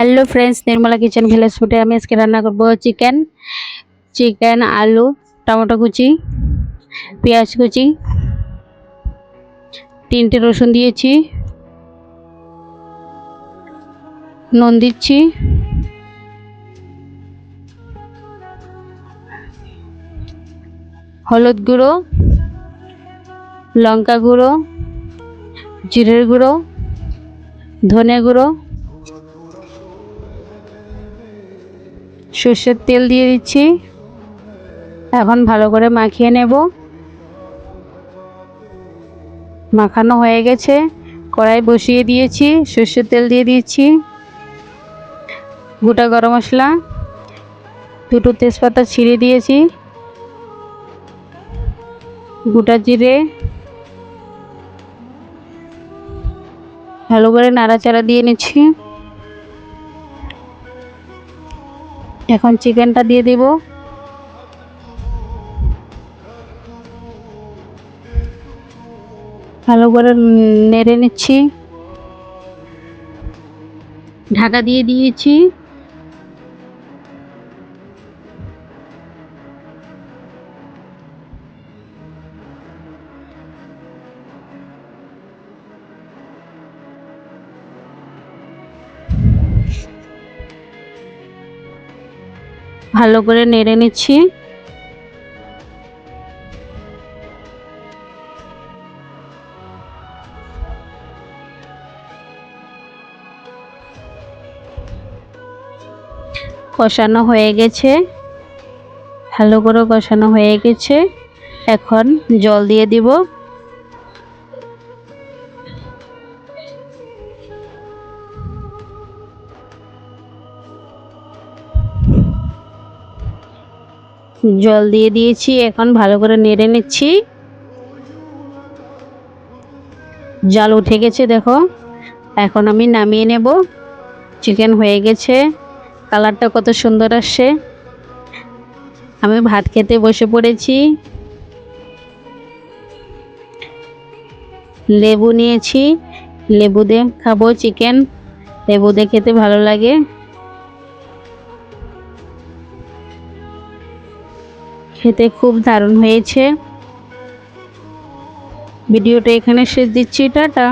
Hello friends Nirmala kitchen village ফুডে আমি আজকে রান্না করব চিকেন চিকেন আলু, টমেটো কুচি, পেঁয়াজ কুচি, তিনটে রসুন দিয়েছি, নুন দিচ্ছি, হলুদ গুঁড়ো, লঙ্কা গুঁড়ো, জিরের গুঁড়ো, ধনে গুঁড়ো সর্ষের তেল দিয়ে দিচ্ছি। এখন ভালো করে মাখিয়ে নেব। মাখানো হয়ে গেছে। কড়াই বসিয়ে দিয়েছি, সর্ষের তেল দিয়ে দিয়েছি গোটা গরম মশলা, দুটো তেজপাতা ছিঁড়ে দিয়েছি। গোটা জিরে, ভালো করে নাড়াচাড়া দিয়ে নিচ্ছি। এখন চিকেনটা দিয়ে দেব। ভালো করে নেড়ে নিচ্ছি। ঢাকা দিয়ে দিয়েছি। ভালো করে নেড়ে নিচ্ছি। কষানো হয়ে গেছে। ভালো করে কষানো হয়ে গেছে। এখন জল দিয়ে দিব। জল দিয়ে দিয়েছি, এখন ভালো করে নেড়ে নিচ্ছি। জল উঠে গেছে, দেখো। এখন আমি নামিয়ে নেব। চিকেন হয়ে গেছে। কালারটা কত সুন্দর আসছে। আমি ভাত খেতে বসে পড়েছি। লেবু নিয়েছি। লেবু দিয়ে খাব চিকেন লেবু দিয়ে খেতে ভালো লাগে। খেতে খুব দারুণ হয়েছে। ভিডিওটা এখানে শেষ দিচ্ছি টাটা।